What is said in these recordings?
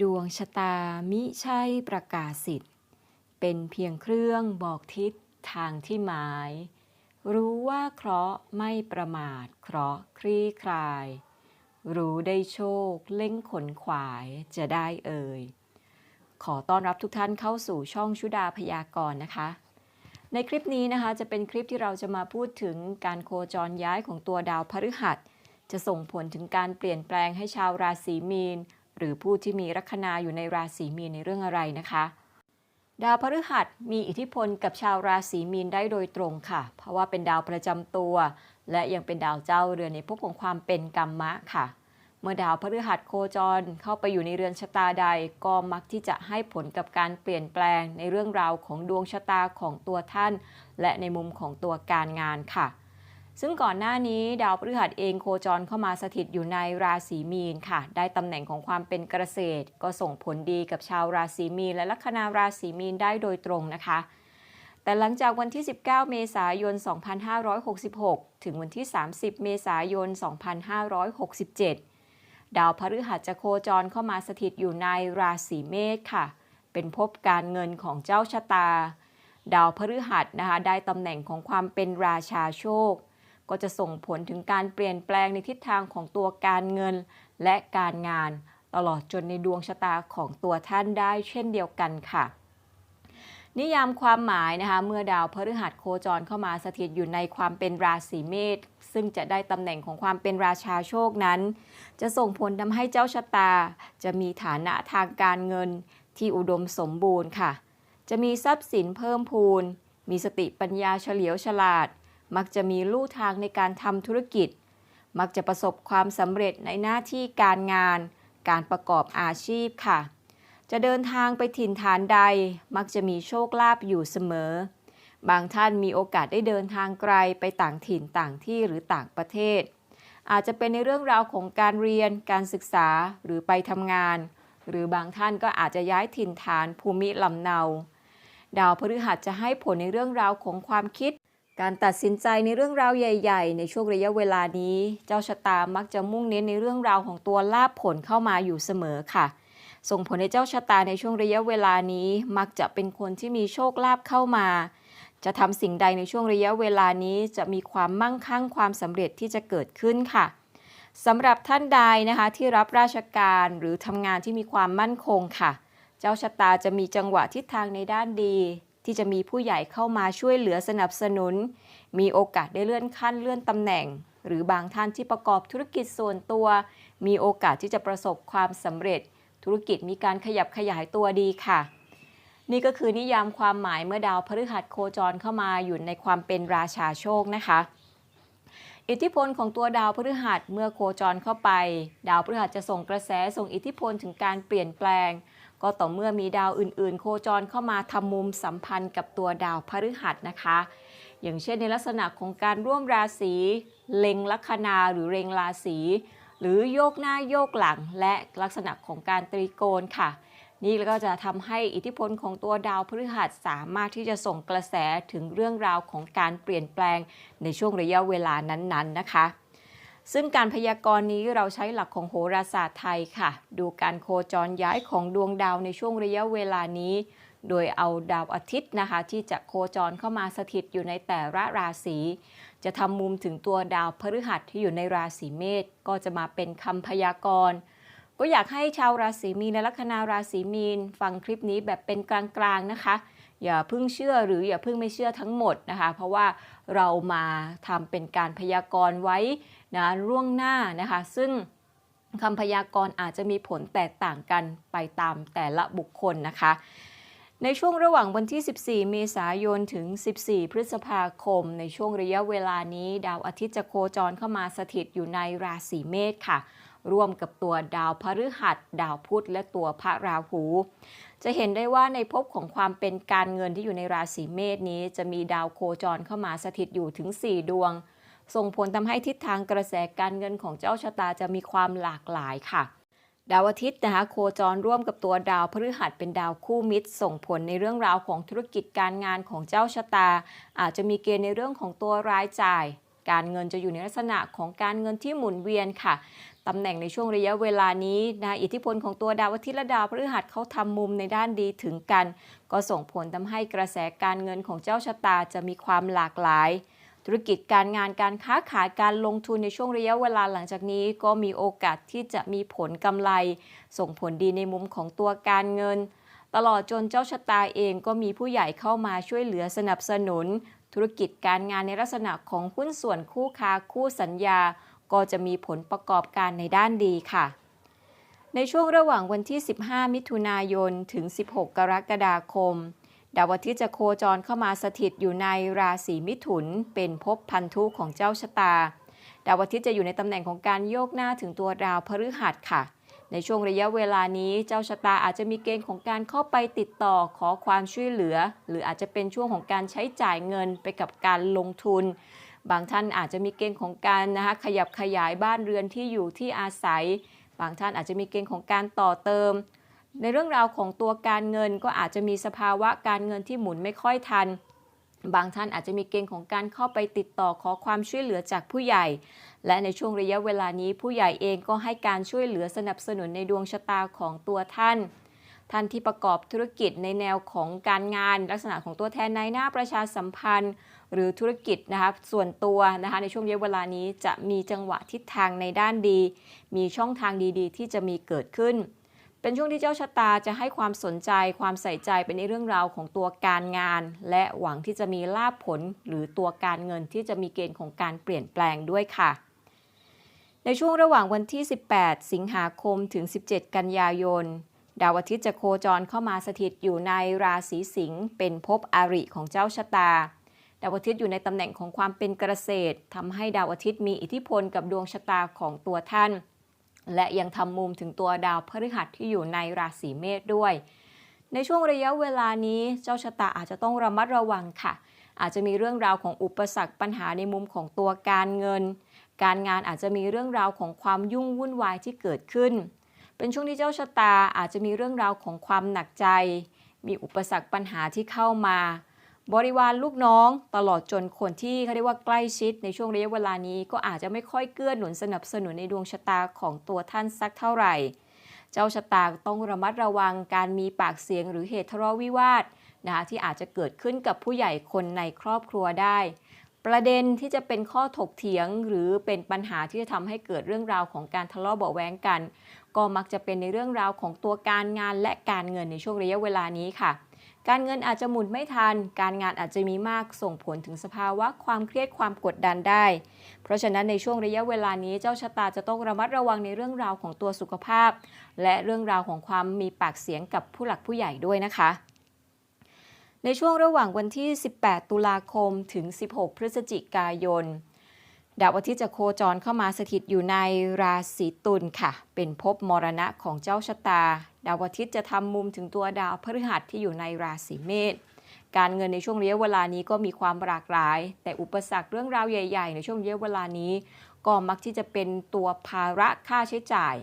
ดวงชะตามิใช่ประกาศสิทธิ์ เป็นเพียงเครื่องบอกทิศทางที่หมาย รู้ว่าเคราะห์ไม่ประมาทเคราะห์คลี่คลาย รู้ได้โชคเล่งขนขวายจะได้เอ่ย ขอต้อนรับทุกท่านเข้าสู่ช่องชุดาพยากรณ์นะคะ ในคลิปนี้นะคะจะเป็นคลิปที่เราจะมาพูดถึงการโคจรย้ายของตัวดาวพฤหัส จะส่งผลถึงการเปลี่ยนแปลงให้ชาวราศีมีน หรือผู้ที่มีลัคนาอยู่ในราศีมีนในเรื่องอะไรนะคะ ดาวพฤหัสมีอิทธิพลกับชาวราศีมีนได้โดยตรงค่ะ เพราะว่าเป็นดาวประจำตัว และยังเป็นดาวเจ้าเรือนในภพของความเป็นกรรมะค่ะ เมื่อดาวพฤหัสโคจรเข้าไปอยู่ในเรือนชะตาใด ก็มักที่จะให้ผลกับการเปลี่ยนแปลงในเรื่องราวของดวงชะตาของตัวท่าน และในมุมของตัวการงานค่ะ ซึ่งก่อนหน้านี้ดาวพฤหัสเองโคจรเข้ามาสถิตอยู่ในราศีมีนค่ะ ได้ตำแหน่งของความเป็นเกษตร ก็ส่งผลดีกับชาวราศีมีนและลัคนาราศีมีนได้โดยตรงนะคะ แต่หลังจากวันที่ 19 เมษายน 2566 ถึงวันที่ 30 เมษายน 2567 ดาวพฤหัสจะโคจรเข้ามาสถิตอยู่ในราศีเมษค่ะ เป็นภพการเงินของเจ้าชะตา ดาวพฤหัสนะคะได้ตำแหน่งของความเป็นราชาโชค ก็จะส่งผลถึงการเปลี่ยนแปลงในทิศทางของตัวการเงินและการงาน ตลอดจนในดวงชะตาของตัวท่านได้เช่นเดียวกันค่ะ นิยามความหมายนะคะเมื่อดาวพฤหัสโคจรเข้ามาสถิตอยู่ในความเป็นราศีเมษซึ่งจะได้ตำแหน่งของความเป็นราชาโชคนั้น จะส่งผลทำให้เจ้าชะตา จะมีฐานะทางการเงินที่อุดมสมบูรณ์ค่ะ จะมีทรัพย์สินเพิ่มพูน มีสติปัญญาเฉลียวฉลาด มักจะมีลู่ทางในการทำธุรกิจ มักจะประสบความสำเร็จในหน้าที่การงาน การประกอบอาชีพค่ะ จะเดินทางไปถิ่นฐานใด มักจะมีโชคลาภอยู่เสมอ บางท่านมีโอกาสได้เดินทางไกลไปต่างถิ่นต่างที่หรือต่างประเทศ อาจจะเป็นในเรื่องราวของการเรียน การศึกษาหรือไปทำงาน หรือบางท่านก็อาจจะย้ายถิ่นฐานภูมิลำเนาดาวพฤหัสจะให้ผลในเรื่องราวของความคิด การตัดสินใจในเรื่องราวใหญ่ ๆ ในช่วงระยะเวลานี้ เจ้าชะตามักจะมุ่งเน้นในเรื่องราวของตัวลาภผลเข้ามาอยู่เสมอค่ะ ส่งผลในเจ้าชะตาในช่วงระยะเวลานี้ มักจะเป็นคนที่มีโชคลาภเข้ามา จะทำสิ่งใดในช่วงระยะเวลานี้จะมีความมั่งคั่งความสำเร็จที่จะเกิดขึ้นค่ะสำหรับท่านใดนะคะที่รับราชการหรือทำงานที่มีความมั่นคงค่ะ เจ้าชะตาจะมีจังหวะทิศทางในด้านดี ที่จะมีผู้ใหญ่เข้ามาช่วยเหลือสนับสนุน มีโอกาสได้เลื่อนขั้นเลื่อนตำแหน่ง หรือบางท่านที่ประกอบธุรกิจส่วนตัว มีโอกาสที่จะประสบความสำเร็จ ธุรกิจมีการขยับขยายตัวดีค่ะ นี่ก็คือนิยามความหมายเมื่อดาวพฤหัสโคจรเข้ามาอยู่ในความเป็นราชาโชคนะคะอิทธิพลของตัวดาวพฤหัสเมื่อโคจรเข้าไป ดาวพฤหัสจะส่งกระแสส่งอิทธิพลถึงการเปลี่ยนแปลง ก็ต่อเมื่อมีดาวอื่นๆ โคจรเข้ามาทำมุมสัมพันธ์กับตัวดาวพฤหัสนะคะ อย่างเช่นในลักษณะของการร่วมราศีเล็งลัคนาหรือเล็งราศีหรือโยกหน้าโยกหลัง และลักษณะของการตรีโกณค่ะ นี่ก็จะทำให้อิทธิพลของตัวดาวพฤหัสสามารถที่จะส่งกระแสถึงเรื่องราวของการเปลี่ยนแปลงในช่วงระยะเวลานั้นๆนะคะ ซึ่งการพยากรณ์นี้เราใช้หลักของโหราศาสตร์ไทยค่ะ ดูการโคจรย้ายของดวงดาวในช่วงระยะเวลานี้ โดยเอาดาวอาทิตย์นะคะ ที่จะโคจรเข้ามาสถิตอยู่ในแต่ละราศีจะทำมุมถึงตัวดาวพฤหัสที่อยู่ในราศีเมษก็จะมาเป็นคำพยากรณ์ก็อยากให้ชาวราศีมีนและลัคนาราศีมีน ฟังคลิปนี้แบบเป็นกลางๆนะคะ อย่าเพิ่งเชื่อหรืออย่าเพิ่งไม่เชื่อทั้งหมดนะคะ เพราะว่าเรามาทำเป็นการพยากรณ์ไว้นะล่วงหน้านะคะ ซึ่งคำพยากรณ์อาจจะมีผลแตกต่างกันไปตามแต่ละบุคคลนะคะ ในช่วงระหว่างวันที่ 14 เมษายนถึง 14 พฤษภาคม ในช่วงระยะเวลานี้ ดาวอาทิตย์จะโคจรเข้ามาสถิตอยู่ในราศีเมษค่ะ ร่วมกับตัวดาวพฤหัส ดาวพุธและตัวพระราหู จะเห็นได้ว่าในภพของความเป็นการเงินที่อยู่ในราศีเมษนี้ จะมีดาวโคจรเข้ามาสถิตอยู่ถึง 4 ดวง ส่งผลทำให้ทิศทางกระแสการเงินของเจ้าชะตาจะมีความหลากหลายค่ะดาวอาทิตย์นะคะโคจรร่วมกับตัวดาวพฤหัสเป็นดาวคู่มิตร ส่งผลในเรื่องราวของธุรกิจการงานของเจ้าชะตา อาจจะมีเกณฑ์ในเรื่องของตัวรายจ่าย การเงินจะอยู่ในลักษณะของการเงินที่หมุนเวียนค่ะ ตำแหน่งในช่วงระยะเวลานี้นะอิทธิพลของตัวดาวอาทิตย์และดาวพฤหัสเขาทำมุมในด้านดีถึงกัน ก็ส่งผลทำให้กระแสการเงินของเจ้าชะตาจะมีความหลากหลาย ธุรกิจการงานการค้าขายการลงทุนในช่วงระยะเวลาหลังจากนี้ก็มีโอกาสที่จะมีผลกำไร ส่งผลดีในมุมของตัวการเงิน ตลอดจนเจ้าชะตาเองก็มีผู้ใหญ่เข้ามาช่วยเหลือสนับสนุน ธุรกิจการงานในลักษณะของหุ้นส่วนคู่ค้าคู่สัญญา ก็จะมีผลประกอบการในด้านดีค่ะ ในช่วงระหว่างวันที่ 15 มิถุนายน ถึง 16 กรกฎาคม ดาวอาทิตย์จะโคจรเข้ามาสถิตอยู่ในราศีมิถุน เป็นภพพันธุของเจ้าชะตา ดาวอาทิตย์จะอยู่ในตำแหน่งของการโยกหน้าถึงตัวดาวพฤหัสค่ะในช่วงระยะเวลานี้เจ้าชะตาอาจจะมีเกณฑ์ของการเข้าไปติดต่อขอความช่วยเหลือ หรืออาจจะเป็นช่วงของการใช้จ่ายเงินไปกับการลงทุน บางท่านอาจจะมีเกณฑ์ของการนะคะขยับขยายบ้านเรือนที่อยู่ที่อาศัย บางท่านอาจจะมีเกณฑ์ของการต่อเติม ในเรื่องราวของตัวการเงินก็อาจจะมีสภาวะการเงินที่หมุนไม่ค่อยทัน บางท่านอาจจะมีเกณฑ์ของการเข้าไปติดต่อขอความช่วยเหลือจากผู้ใหญ่ และในช่วงระยะเวลานี้ผู้ใหญ่เองก็ให้การช่วยเหลือสนับสนุนในดวงชะตาของตัวท่านท่านที่ประกอบธุรกิจในแนวของการงาน ลักษณะของตัวแทนในหน้าประชาสัมพันธ์ หรือธุรกิจนะคะส่วนตัวนะคะในช่วงระยเวลานี้จะมีจังหวะทิศทางในด้านดี มีช่องทางดีๆ ที่จะมีเกิดขึ้น เป็นช่วงที่เจ้าชะตาจะให้ความสนใจความใส่ใจเป็นในเรื่องราวของตัวการงาน และหวังที่จะมีลาภผลหรือตัวการเงินที่จะมีเกณฑ์ของการเปลี่ยนแปลงด้วยค่ะในช่วงระหว่างวันที่ 18 สิงหาคมถึง 17 กันยายน ดาวอาทิตย์จะโคจรเข้ามาสถิตอยู่ในราศีสิงห์เป็นภพอาริของเจ้าชะตา ดาวอาทิตย์อยู่ในตำแหน่งของความเป็นเกษตรทำให้ดาวอาทิตย์มีอิทธิพลกับดวงชะตาของตัวท่าน และยังทำมุมถึงตัวดาวพฤหัสที่อยู่ในราศีเมษด้วย ในช่วงระยะเวลานี้เจ้าชะตาอาจจะต้องระมัดระวังค่ะ อาจจะมีเรื่องราวของอุปสรรคปัญหาในมุมของตัวการเงิน การงานอาจจะมีเรื่องราวของความยุ่งวุ่นวายที่เกิดขึ้น เป็นช่วงที่เจ้าชะตาอาจจะมีเรื่องราวของความหนักใจ มีอุปสรรคปัญหาที่เข้ามา บริวารลูกน้องตลอดจนคนที่เขาเรียกว่าใกล้ชิดในช่วงระยะเวลานี้ก็อาจจะไม่ค่อยเกื้อหนุนสนับสนุนในดวงชะตาของตัวท่านสักเท่าไหร่ เจ้าชะตาต้องระมัดระวังการมีปากเสียงหรือเหตุทะเลาะวิวาทนะคะที่อาจจะเกิดขึ้นกับผู้ใหญ่คนในครอบครัวได้ ประเด็นที่จะเป็นข้อถกเถียง หรือเป็นปัญหาที่จะทำให้เกิดเรื่องราวของการทะเลาะเบาแวงกัน ก็มักจะเป็นในเรื่องราวของตัวการงานและการเงินในช่วงระยะเวลานี้ค่ะ การเงินอาจจะหมุนไม่ทัน การงานอาจจะมีมากส่งผลถึงสภาวะความเครียดความกดดันได้ เพราะฉะนั้นในช่วงระยะเวลานี้เจ้าชะตาจะต้องระมัดระวังในเรื่องราวของตัวสุขภาพ และเรื่องราวของความมีปากเสียงกับผู้หลักผู้ใหญ่ด้วยนะคะ ในช่วงระหว่างวันที่ 18 ตุลาคมถึง 16 พฤศจิกายน ดาวอาทิตย์จะโคจรเข้ามาสถิตอยู่ในราศีตุลค่ะ เป็นภพมรณะของเจ้าชะตา ดาวอาทิตย์จะทำมุมถึงตัวดาวพฤหัสที่อยู่ในราศีเมษการเงินในช่วงระยะเวลานี้ก็มีความหลากหลาย แต่อุปสรรคเรื่องราวใหญ่ ๆ ในช่วงระยะเวลานี้ ก็มักที่จะเป็นตัวภาระค่าใช้จ่าย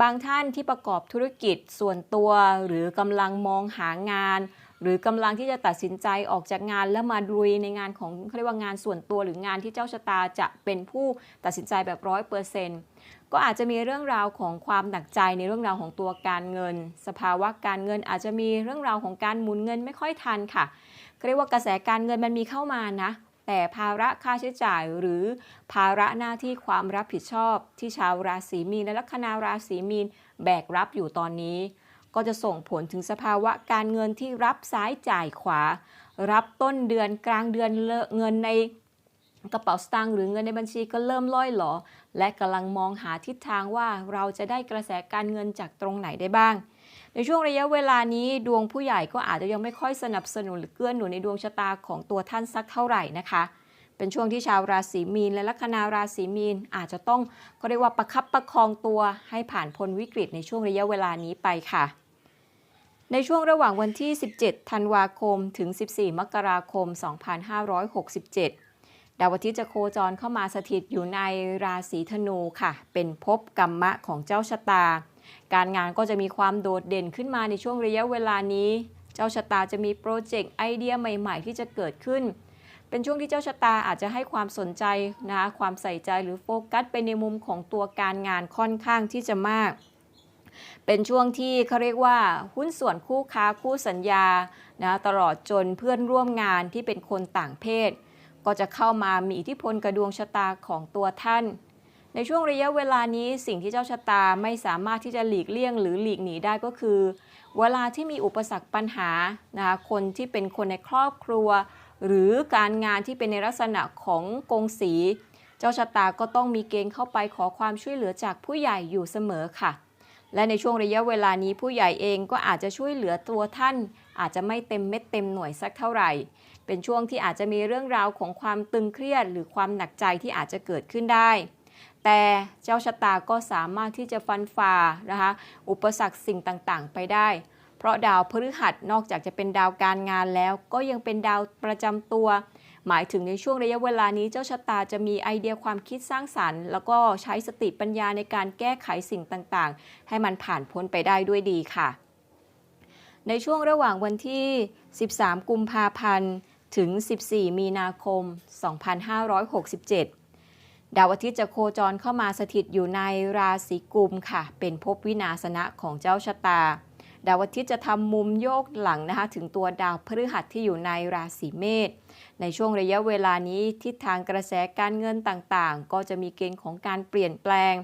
บางท่านที่ประกอบธุรกิจส่วนตัวหรือกำลังมองหางาน หรือกำลังที่จะตัดสินใจออกจากงานแล้วมาดุยในงานของเขาเรียกว่างานส่วนตัวหรืองานที่เจ้าชะตาจะเป็นผู้ตัดสินใจแบบร้อยเปอร์เซ็นต์ก็อาจจะมีเรื่องราวของความหนักใจในเรื่องราวของตัวการเงิน สภาวะการเงินอาจจะมีเรื่องราวของการหมุนเงินไม่ค่อยทันค่ะเรียกว่ากระแสการเงินมันมีเข้ามานะ แต่ภาระค่าใช้จ่ายหรือภาระหน้าที่ความรับผิดชอบที่ชาวราศีมีนและลัคนาราศีมีนแบกรับอยู่ตอนนี้ ก็จะส่งผลถึงสภาวะการเงินที่รับซ้ายจ่ายขวา รับต้นเดือนกลางเดือนเงินในกระเป๋าสตางค์หรือเงินในบัญชีก็เริ่มล่อยหลอ และกำลังมองหาทิศทางว่าเราจะได้กระแสการเงินจากตรงไหนได้บ้าง ในช่วงระยะเวลานี้ดวงผู้ใหญ่ก็อาจจะยังไม่ค่อยสนับสนุนหรือเกื้อหนุนในดวงชะตาของตัวท่านสักเท่าไหร่นะคะ เป็นช่วงที่ชาวราศีมีน และลัคนาราศีมีน อาจจะต้องก็เรียกว่าประคับประคองตัวให้ผ่านพ้นวิกฤตในช่วงระยะเวลานี้ไปค่ะ ในช่วงระหว่างวันที่ 17 ธันวาคม ถึง 14 มกราคม 2567 ดาวอาทิตย์จะโคจรเข้ามาสถิตอยู่ในราศีธนูค่ะ เป็นภพกรรมะของเจ้าชะตา การงานก็จะมีความโดดเด่นขึ้นมาในช่วงระยะเวลานี้ เจ้าชะตาจะมีโปรเจกต์ไอเดียใหม่ ๆ ที่จะเกิดขึ้น เป็นช่วงที่เจ้าชะตาอาจจะให้ความสนใจนะคะความใส่ใจหรือโฟกัสไปในมุมของตัวการงานค่อนข้างที่จะมาก เป็นช่วงที่เขาเรียกว่าหุ้นส่วนคู่ค้าคู่สัญญานะตลอดจนเพื่อนร่วมงานที่เป็นคนต่างเพศ ก็จะเข้ามามีอิทธิพลกระดวงชะตาของตัวท่าน ในช่วงระยะเวลานี้สิ่งที่เจ้าชะตาไม่สามารถที่จะหลีกเลี่ยงหรือหลีกหนีได้ก็คือ เวลาที่มีอุปสรรคปัญหานะคะคนที่เป็นคนในครอบครัว หรือการงานที่เป็นในลักษณะของกงสี เจ้าชะตาก็ต้องมีเกณฑ์เข้าไปขอความช่วยเหลือจากผู้ใหญ่อยู่เสมอค่ะ และในช่วงระยะเวลานี้ผู้ใหญ่เองก็อาจจะช่วยเหลือตัวท่าน อาจจะไม่เต็มเม็ดเต็มหน่วยสักเท่าไหร่ เป็นช่วงที่อาจจะมีเรื่องราวของความตึงเครียด หรือความหนักใจที่อาจจะเกิดขึ้นได้ แต่เจ้าชะตาก็สามารถที่จะฟันฝ่านะคะอุปสรรคสิ่งต่างๆ ไปได้ เพราะดาวพฤหัสนอกจากจะเป็นดาวการงานแล้ว ก็ยังเป็นดาวประจำตัว หมายถึงในช่วงระยะเวลานี้เจ้าชะตาจะมีไอเดียความคิดสร้างสรรค์ แล้วก็ใช้สติปัญญาในการแก้ไขสิ่งต่างๆ ให้มันผ่านพ้นไปได้ด้วยดีค่ะ ในช่วงระหว่างวันที่ 13 กุมภาพันธ์ถึง 14 มีนาคม 2567ดาวอาทิตย์จะโคจรเข้ามาสถิตอยู่ในราศีกุมค่ะ เป็นภพวินาศนะของเจ้าชะตา ดาวอาทิตย์จะทำมุมโยกหลังนะคะถึงตัวดาวพฤหัสที่อยู่ในราศีเมษในช่วงระยะเวลานี้ทิศทางกระแสการเงินต่างๆ ก็จะมีเกณฑ์ของการเปลี่ยนแปลง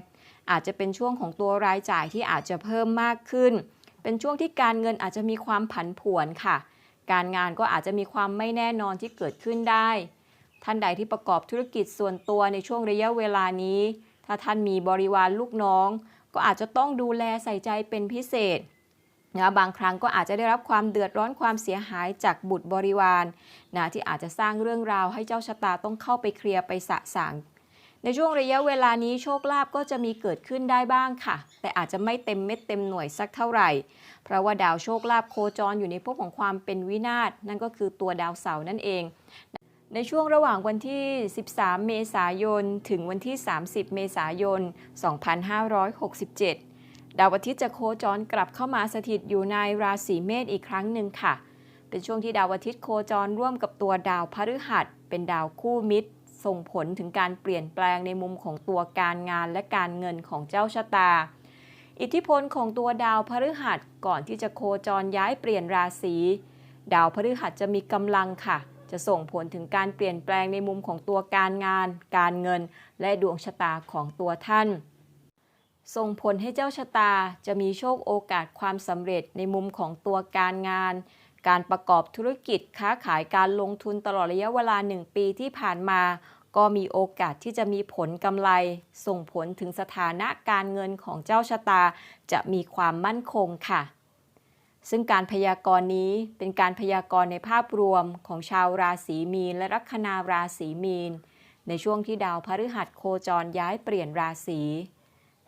อาจจะเป็นช่วงของตัวรายจ่ายที่อาจจะเพิ่มมากขึ้น เป็นช่วงที่การเงินอาจจะมีความผันผวนค่ะ การงานก็อาจจะมีความไม่แน่นอนที่เกิดขึ้นได้ ท่านใดที่ประกอบธุรกิจส่วนตัวในช่วงระยะเวลานี้ ถ้าท่านมีบริวารลูกน้อง ก็อาจจะต้องดูแลใส่ใจเป็นพิเศษ นะบางครั้งก็อาจจะได้รับความเดือดร้อนความเสียหายจากบุตรบริวารนะที่อาจจะสร้างเรื่องราวให้เจ้าชะตาต้องเข้าไปเคลียร์ไปสะสางในช่วงระยะเวลานี้โชคลาภก็จะมีเกิดขึ้นได้บ้างค่ะ แต่อาจจะไม่เต็มเม็ดเต็มหน่วยสักเท่าไหร่ เพราะว่าดาวโชคลาภโคจรอยู่ในภพของความเป็นวินาศนั่นก็คือตัวดาวเสาร์นั่นเอง ในช่วงระหว่างวันที่ 13 เมษายน ถึงวันที่ 30 เมษายน 2567 ดาวอาทิตย์จะโคจรกลับเข้ามาสถิตอยู่ในราศีเมษอีกครั้งหนึ่งค่ะ เป็นช่วงที่ดาวอาทิตย์โคจรร่วมกับตัวดาวพฤหัส เป็นดาวคู่มิตร ส่งผลถึงการเปลี่ยนแปลงในมุมของตัวการงานและการเงินของเจ้าชะตา อิทธิพลของตัวดาวพฤหัสก่อนที่จะโคจรย้ายเปลี่ยนราศี ดาวพฤหัสจะมีกำลังค่ะ จะส่งผลถึงการเปลี่ยนแปลงในมุมของตัวการงาน การเงิน และดวงชะตาของตัวท่าน ส่งผลให้เจ้าชะตาจะมีโชคโอกาสความสำเร็จในมุมของตัวการงาน การประกอบธุรกิจค้าขายการลงทุนตลอดระยะเวลา 1 ปีที่ผ่านมา ก็มีโอกาสที่จะมีผลกำไร ส่งผลถึงสถานะการเงินของเจ้าชะตา จะมีความมั่นคงค่ะ ซึ่งการพยากรณ์นี้เป็นการพยากรณ์ในภาพรวมของชาวราศีมีนและลัคนาราศีมีน ในช่วงที่ดาวพฤหัสโคจรย้ายเปลี่ยนราศี